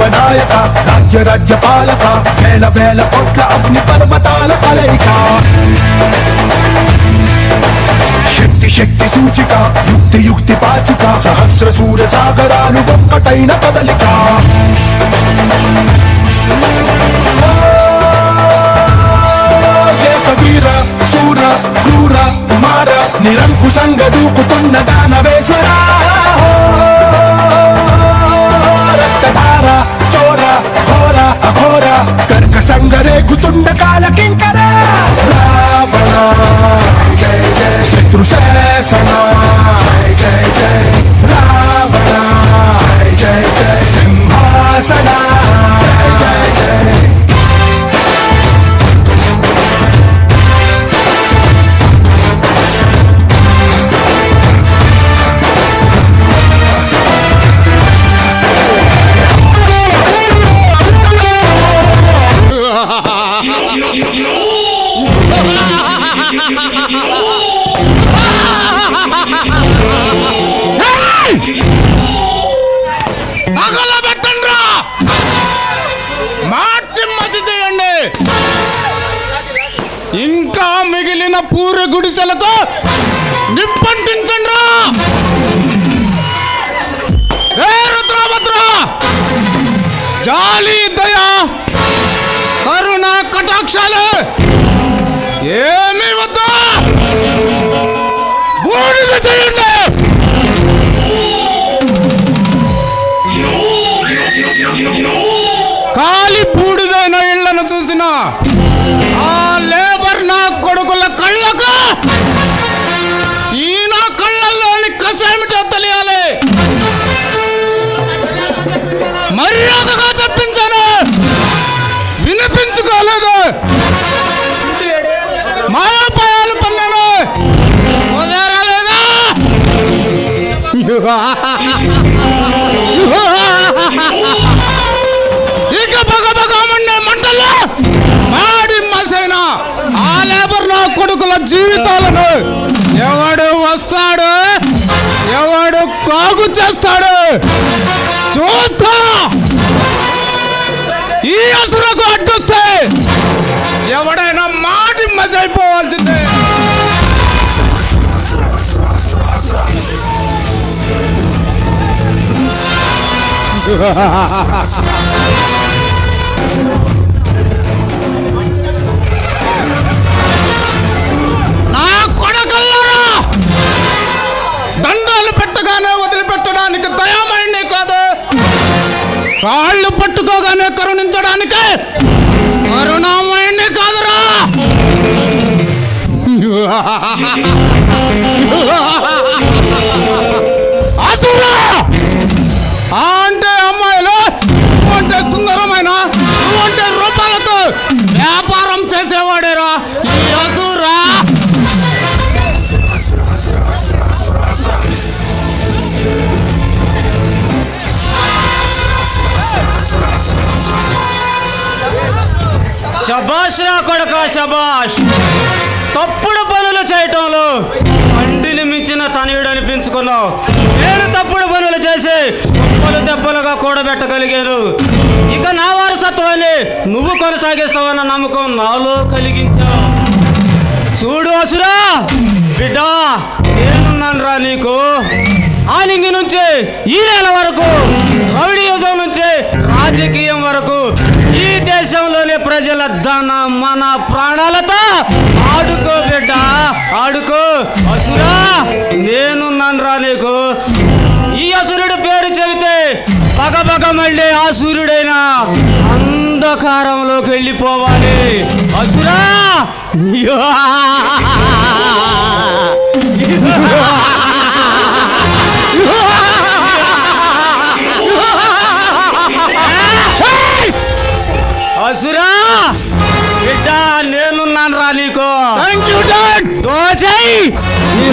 విశ్వనాయక రాజ్య రాజ్య పాలక వేల వేల కోట్ల అగ్ని పర్వతాల కలయిక. శక్తి శక్తి సూచిక యుక్తి యుక్తి పాచిక సహస్ర సూర్య సాగరాలు ఒక్కటైన కదలిక. వీర సూర క్రూర మార నిరంకుశంగా దూకుతున్న దానవేశ్వరా సంగరే గుతుండ కాల కింకర తగలబెట్టండ్రా మార్చి మచి చేయండి. ఇంకా మిగిలిన పూరి గుడిసెలకు నిప్పంటించండ్రా! ఏ రుద్రభద్ర! జాలి దయా కరుణ కటాక్షాలు! ఏమి వద్దా! బూడిద చేయండి! కాలి బూడిదైన ఇళ్ళను చూసిన ఆ లేబర్ నా కొడుకుల కళ్ళకు ఈ నా కళ్ళల్లోని కసేమిటో తెలియాలి. మర్యాదగా చెప్పించాను. వినిపించుకోలేదు. మాయాపాయాలు పన్నాను. ఇక పగ పగ మండే మంటల్లో మాడి మసైన ఆ లేబర్ నా కొడుకుల జీవితాలను ఎవడు వస్తాడు? ఎవడు కాగు చేస్తాడు? చూస్తా ఈ అసురకు అడ్డొస్తే నా కొడకల్లారా! దండాలు పెట్టగానే వదిలిపెట్టడానికి దయామయుణ్ణి కాదు. కాళ్ళు పట్టుకోగానే కరుణించడానికి కరుణామయుణ్ణి కాదురా. శబాష్ రా కొడక శబాష్ తప్పుడు పనులు చేయటంలో పండిని మించిన తనయుడు అనిపించుకున్నావు. నేను తప్పుడు పనులు చేసి కుప్పలు దెబ్బలుగా కూడబెట్టగలిగాను. ఇక నా వారసత్వాన్ని నువ్వు కొనసాగిస్తావన్న నమ్మకం నాలో కలిగించావు చూడు అసురా బిడ్డ నేనున్నాను రా నీకు. ఆ నుంచి ఈ నెల వరకు రౌడీ యుద్ధం తన ధన మన ప్రాణాలతో ఆడుకో బిడ్డ ఆడుకో. అసురా నేనున్నాను రా నీకు. ఈ అసురుడు పేరు చెబితే పగపగ మళ్ళీ ఆ సూర్యుడైనా అంధకారంలోకి వెళ్ళిపోవాలి. అసురా దోచై ఈ